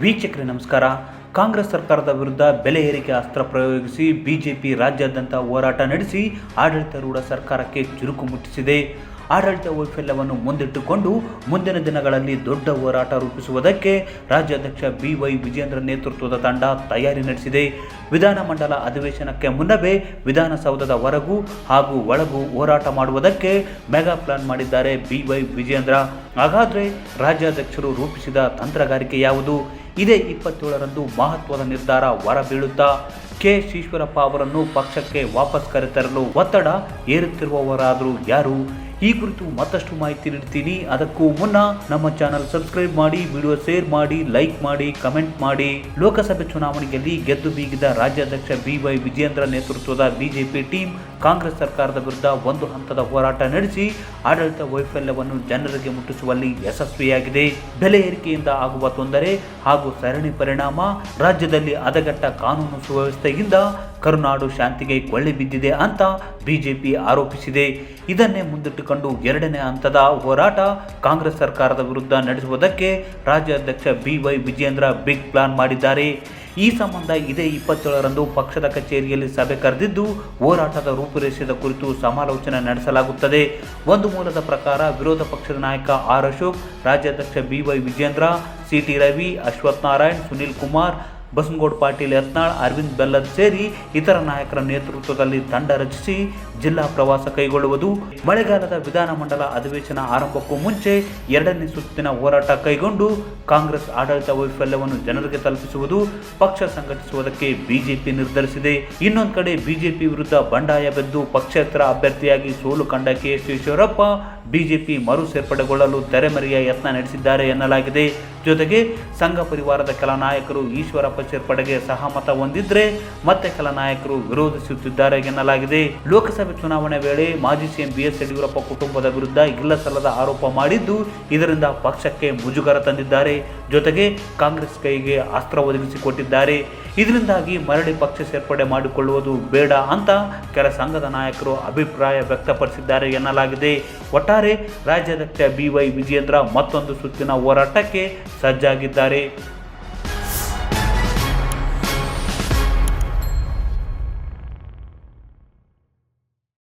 ವೀಕ್ಷಕರೇ, ನಮಸ್ಕಾರ. ಕಾಂಗ್ರೆಸ್ ಸರ್ಕಾರದ ವಿರುದ್ಧ ಬೆಲೆ ಏರಿಕೆ ಅಸ್ತ್ರ ಪ್ರಯೋಗಿಸಿ ಬಿಜೆಪಿ ರಾಜ್ಯಾದ್ಯಂತ ಹೋರಾಟ ನಡೆಸಿ ಆಡಳಿತಾರೂಢ ಸರ್ಕಾರಕ್ಕೆ ಚುರುಕು ಮುಟ್ಟಿಸಿದೆ. ಆಡಳಿತ ವೈಫಲ್ಯವನ್ನು ಮುಂದಿಟ್ಟುಕೊಂಡು ಮುಂದಿನ ದಿನಗಳಲ್ಲಿ ದೊಡ್ಡ ಹೋರಾಟ ರೂಪಿಸುವುದಕ್ಕೆ ರಾಜ್ಯಾಧ್ಯಕ್ಷ ಬಿ ವೈ ವಿಜೇಂದ್ರ ನೇತೃತ್ವದ ತಂಡ ತಯಾರಿ ನಡೆಸಿದೆ. ವಿಧಾನಮಂಡಲ ಅಧಿವೇಶನಕ್ಕೆ ಮುನ್ನವೇ ವಿಧಾನಸೌಧದ ಹೊರಗು ಹಾಗೂ ಒಳಗೂ ಹೋರಾಟ ಮಾಡುವುದಕ್ಕೆ ಮೆಗಾ ಪ್ಲಾನ್ ಮಾಡಿದ್ದಾರೆ ಬಿ ವೈ ವಿಜೇಂದ್ರ ಹಾಗಾದರೆ ರಾಜ್ಯಾಧ್ಯಕ್ಷರು ರೂಪಿಸಿದ ತಂತ್ರಗಾರಿಕೆ ಯಾವುದು? ಇದೇ ಇಪ್ಪತ್ತೇಳರಂದು ಮಹತ್ವದ ನಿರ್ಧಾರ ಹೊರಬೀಳುತ್ತಾ ಕೆ ಈಶ್ವರಪ್ಪ ಅವರನ್ನು ಪಕ್ಷಕ್ಕೆ ವಾಪಸ್ ಕರೆತರಲು ಒತ್ತಡ ಏರುತ್ತಿರುವವರಾದರೂ ಯಾರು? ಈ ಕುರಿತು ಮತ್ತಷ್ಟು ಮಾಹಿತಿ ನೀಡ್ತೀನಿ. ಅದಕ್ಕೂ ಮುನ್ನ ನಮ್ಮ ಚಾನಲ್ ಸಬ್ಸ್ಕ್ರೈಬ್ ಮಾಡಿ, ವಿಡಿಯೋ ಶೇರ್ ಮಾಡಿ, ಲೈಕ್ ಮಾಡಿ, ಕಮೆಂಟ್ ಮಾಡಿ. ಲೋಕಸಭೆ ಚುನಾವಣೆಯಲ್ಲಿ ಗೆದ್ದು ಬೀಗಿದ ರಾಜ್ಯಾಧ್ಯಕ್ಷ ಬಿ ವೈ ವಿಜೇಂದ್ರ ನೇತೃತ್ವದ ಬಿಜೆಪಿ ಟೀಮ್ ಕಾಂಗ್ರೆಸ್ ಸರ್ಕಾರದ ವಿರುದ್ಧ ಒಂದು ಹಂತದ ಹೋರಾಟ ನಡೆಸಿ, ಆಡಳಿತ ವೈಫಲ್ಯವನ್ನು ಜನರಿಗೆ ಮುಟ್ಟಿಸುವಲ್ಲಿ ಯಶಸ್ವಿಯಾಗಿದೆ. ಬೆಲೆ ಏರಿಕೆಯಿಂದ ಆಗುವ ತೊಂದರೆ ಹಾಗೂ ಸರಣಿ ಪರಿಣಾಮ ರಾಜ್ಯದಲ್ಲಿ ಹದಗೆಟ್ಟ ಕಾನೂನು ಸುವ್ಯವಸ್ಥೆಯಿಂದ ಕರುನಾಡು ಶಾಂತಿಗೆ ಕೊಳ್ಳೆ ಬಿದ್ದಿದೆ ಅಂತ ಬಿಜೆಪಿ ಆರೋಪಿಸಿದೆ. ಇದನ್ನೇ ಮುಂದಿಟ್ಟುಕೊಂಡು ಎರಡನೇ ಹಂತದ ಹೋರಾಟ ಕಾಂಗ್ರೆಸ್ ಸರ್ಕಾರದ ವಿರುದ್ಧ ನಡೆಸುವುದಕ್ಕೆ ರಾಜ್ಯಾಧ್ಯಕ್ಷ B Y Vijendra big plan ಮಾಡಿದ್ದಾರೆ. ಈ ಸಂಬಂಧ ಇದೇ ಇಪ್ಪತ್ತೇಳರಂದು ಪಕ್ಷದ ಕಚೇರಿಯಲ್ಲಿ ಸಭೆ ಕರೆದಿದ್ದು, ಹೋರಾಟದ ರೂಪುರೇಷದ ಕುರಿತು ಸಮಾಲೋಚನೆ ನಡೆಸಲಾಗುತ್ತದೆ. ಒಂದು ಮೂಲದ ಪ್ರಕಾರ ವಿರೋಧ ಪಕ್ಷದ ನಾಯಕ ಆರ್ ಅಶೋಕ್, ರಾಜ್ಯಾಧ್ಯಕ್ಷ B Y Vijendra C T Ravi Ashwath Narayan, Sunil Kumar Basanagouda Patil Yatnal, Arvind Bellad ಸೇರಿ ಇತರ ನಾಯಕರ ನೇತೃತ್ವದಲ್ಲಿ ತಂಡ ರಚಿಸಿ ಜಿಲ್ಲಾ ಪ್ರವಾಸ ಕೈಗೊಳ್ಳುವುದು. ಮಳೆಗಾಲದ ವಿಧಾನಮಂಡಲ ಅಧಿವೇಶನ ಆರಂಭಕ್ಕೂ ಮುಂಚೆ ಎರಡನೇ ಸುತ್ತಿನ ಹೋರಾಟ ಕೈಗೊಂಡು ಕಾಂಗ್ರೆಸ್ ಆಡಳಿತ ವೈಫಲ್ಯವನ್ನು ಜನರಿಗೆ ತಲುಪಿಸುವುದು, ಪಕ್ಷ ಸಂಘಟಿಸುವುದಕ್ಕೆ ಬಿಜೆಪಿ ನಿರ್ಧರಿಸಿದೆ. ಇನ್ನೊಂದು ಕಡೆ ಬಿಜೆಪಿ ವಿರುದ್ಧ ಬಂಡಾಯ ಬೆದ್ದು ಪಕ್ಷೇತರ ಅಭ್ಯರ್ಥಿಯಾಗಿ ಸೋಲು ಕಂಡ ಕೆ ಎಸ್ ಈಶ್ವರಪ್ಪ ಬಿಜೆಪಿ ಮರು ಸೇರ್ಪಡೆಗೊಳ್ಳಲು ತೆರೆಮರೆಯ ಯತ್ನ ನಡೆಸಿದ್ದಾರೆ ಎನ್ನಲಾಗಿದೆ. ಜೊತೆಗೆ ಸಂಘ ಪರಿವಾರದ ಕೆಲ ನಾಯಕರು ಈಶ್ವರಪ್ಪ ಸೇರ್ಪಡೆಗೆ ಸಹಮತ ಹೊಂದಿದ್ರೆ ಮತ್ತೆ ಕೆಲ ನಾಯಕರು ವಿರೋಧಿಸುತ್ತಿದ್ದಾರೆ ಎನ್ನಲಾಗಿದೆ. ಲೋಕಸಭೆ ಚುನಾವಣೆ ವೇಳೆ ಮಾಜಿ ಸಿಎಂ ಬಿಎಸ್ ಯಡಿಯೂರಪ್ಪ ಕುಟುಂಬದ ವಿರುದ್ಧ ಇಲ್ಲಸಲ್ಲದ ಆರೋಪ ಮಾಡಿದ್ದು ಇದರಿಂದ ಪಕ್ಷಕ್ಕೆ ಮುಜುಗರ ತಂದಿದ್ದಾರೆ. ಜೊತೆಗೆ ಕಾಂಗ್ರೆಸ್ ಕೈಗೆ ಅಸ್ತ್ರ ಒದಗಿಸಿಕೊಟ್ಟಿದ್ದಾರೆ. ಇದರಿಂದಾಗಿ ಮರಳಿ ಪಕ್ಷ ಸೇರ್ಪಡೆ ಮಾಡಿಕೊಳ್ಳುವುದು ಬೇಡ ಅಂತ ಕೆಲ ಸಂಘದ ನಾಯಕರು ಅಭಿಪ್ರಾಯ ವ್ಯಕ್ತಪಡಿಸಿದ್ದಾರೆ ಎನ್ನಲಾಗಿದೆ. ಒಟ್ಟಾರೆ ರಾಜ್ಯಾಧ್ಯಕ್ಷ ಬಿ ವೈ ವಿಜೇಂದ್ರ ಮತ್ತೊಂದು ಸುತ್ತಿನ ಹೋರಾಟಕ್ಕೆ ಸಜ್ಜಾಗಿದ್ದಾರೆ.